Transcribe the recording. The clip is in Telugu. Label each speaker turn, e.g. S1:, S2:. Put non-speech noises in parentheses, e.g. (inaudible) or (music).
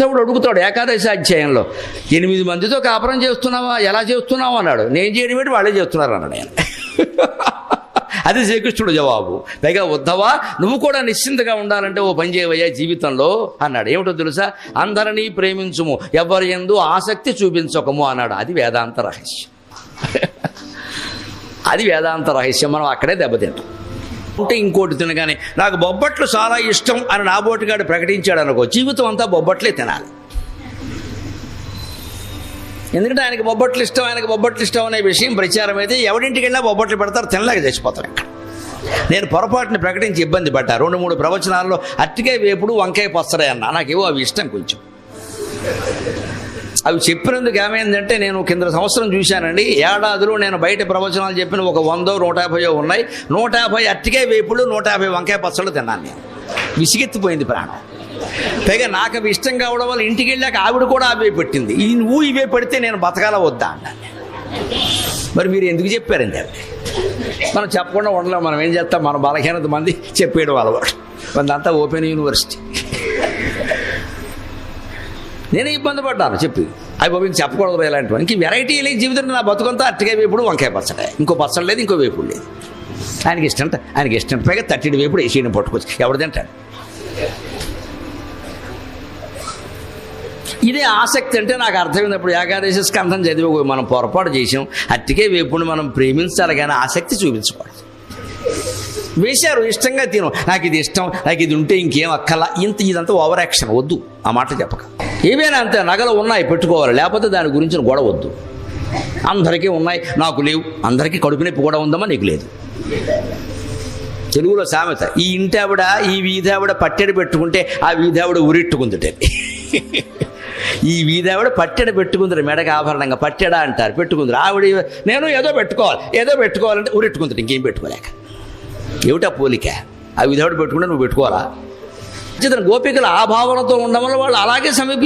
S1: దేవుడు అడుగుతాడు ఏకాదశి అధ్యాయంలో ఎనిమిది మందితో కాపురం చేస్తున్నావా? ఎలా చేస్తున్నావు? అన్నాడు. నేను చేయడం ఏంటి వాళ్ళే చేస్తున్నారు అన్నాడు ఆయన. (laughs) అది శ్రీకృష్ణుడు జవాబు. పైగా ఉద్ధవా నువ్వు కూడా నిశ్చింతగా ఉండాలంటే ఓ పని చేయవయ్యా జీవితంలో అన్నాడు. ఏమిటో తెలుసా? అందరినీ ప్రేమించుము ఎవరి ఎందు ఆసక్తి చూపించకము అన్నాడు. అది వేదాంత రహస్యం. (laughs) అది వేదాంత రహస్యం. మనం అక్కడే దెబ్బతింటాం. ఉంటే ఇంకోటి తినగానే నాకు బొబ్బట్లు చాలా ఇష్టం అని నాబోటిగాడు ప్రకటించాడు అనుకో జీవితం అంతా బొబ్బట్లే తినాలి. ఎందుకంటే ఆయనకి బొబ్బట్లు ఇష్టం ఆయనకి బొబ్బట్లు ఇష్టం అనే విషయం ప్రచారం అయితే ఎవడింటికి వెళ్ళినా బొబ్బట్లు పెడతారు తినలేక చచ్చిపోతారు ఇక్కడ. నేను పొరపాటుని ప్రకటించి ఇబ్బంది పడ్డా. రెండు మూడు ప్రవచనాల్లో అట్టికాయ వేపుడు వంకాయ పచ్చడే అన్నా. నాకేవో అవి ఇష్టం కొంచెం. అవి చెప్పినందుకు ఏమైందంటే నేను కింద సంవత్సరం చూశానండి ఏడాదిలో నేను బయట ప్రవచనాలు చెప్పిన ఒక వందో నూట యాభైయో ఉన్నాయి. నూట యాభై అట్టికే వేపుడు నూట యాభై వంకాయ పచ్చళ్ళు తిన్నాను నేను. విసిగెత్తిపోయింది ప్రాణం. పైగా నాకు అవి ఇష్టం కావడం వల్ల ఇంటికి వెళ్ళాక ఆవిడ కూడా అవే పెట్టింది. ఈ నువ్వు ఇవే పెడితే నేను బతకాల వద్దా అన్నాను మరి మీరు ఎందుకు చెప్పారండి అవి? మనం చెప్పకుండా ఉండలేము మనం ఏం చేస్తాం? మన బలహీనత మంది చెప్పేయడం అలవాటు. మందంతా ఓపెన్ యూనివర్సిటీ. నేనే ఇబ్బంది పడ్డాను చెప్పి. అవి బాబు ఇంక చెప్పకూడదు ఇలాంటివి ఇంక వెరైటీ లేదు జీవితం నా బతుకంతా అట్టగా వేపుడు వంకాయ పచ్చడే. ఇంకో పచ్చడి లేదు ఇంకో వేపుడు లేదు. ఆయనకి ఇష్టం ఆయనకి ఇష్టం పైగా తట్టిడి వేపుడు వేసి పట్టుకోవచ్చు ఎవడు తింటాడు? ఇదే ఆసక్తి అంటే నాకు అర్థమైనప్పుడు ఏకాదశి స్కంధం చదివి మనం పొరపాటు చేసాం. అట్టికే వేపుడు మనం ప్రేమించాలి కానీ ఆసక్తి చూపించకూడదు. వేశారు ఇష్టంగా తిను. నాకు ఇది ఇష్టం నాకు ఇది ఉంటే ఇంకేం అక్కల ఇంత ఇదంతా ఓవర్ యాక్షన్ వద్దు ఆ మాట చెప్పక. ఏమైనా అంతే నగలు ఉన్నాయి పెట్టుకోవాలి. లేకపోతే దాని గురించి గొడవద్దు అందరికీ ఉన్నాయి నాకు లేవు. అందరికీ కడుపు నొప్పి కూడా ఉందమ్మా నీకు లేదు. తెలుగులో సామెత ఈ ఇంటి ఆవిడ ఈ వీధావిడ పట్టెడు పెట్టుకుంటే ఆ వీధావిడ ఆవిడ ఈ వీధావిడ పట్టెడ పెట్టుకుందరు మెడక ఆభరణంగా పట్టెడా అంటారు పెట్టుకుందరు. ఆవిడ నేను ఏదో పెట్టుకోవాలి ఏదో పెట్టుకోవాలంటే ఉరిట్టుకుందరు ఇంకేం పెట్టుకోలేక. ఏమిటా పోలిక? ఆ వీధావిడ పెట్టుకుంటే నువ్వు పెట్టుకోవాలా? చిత్రం గోపికలు ఆ భావనతో ఉండడం వల్ల వాళ్ళు అలాగే సమీపించారు.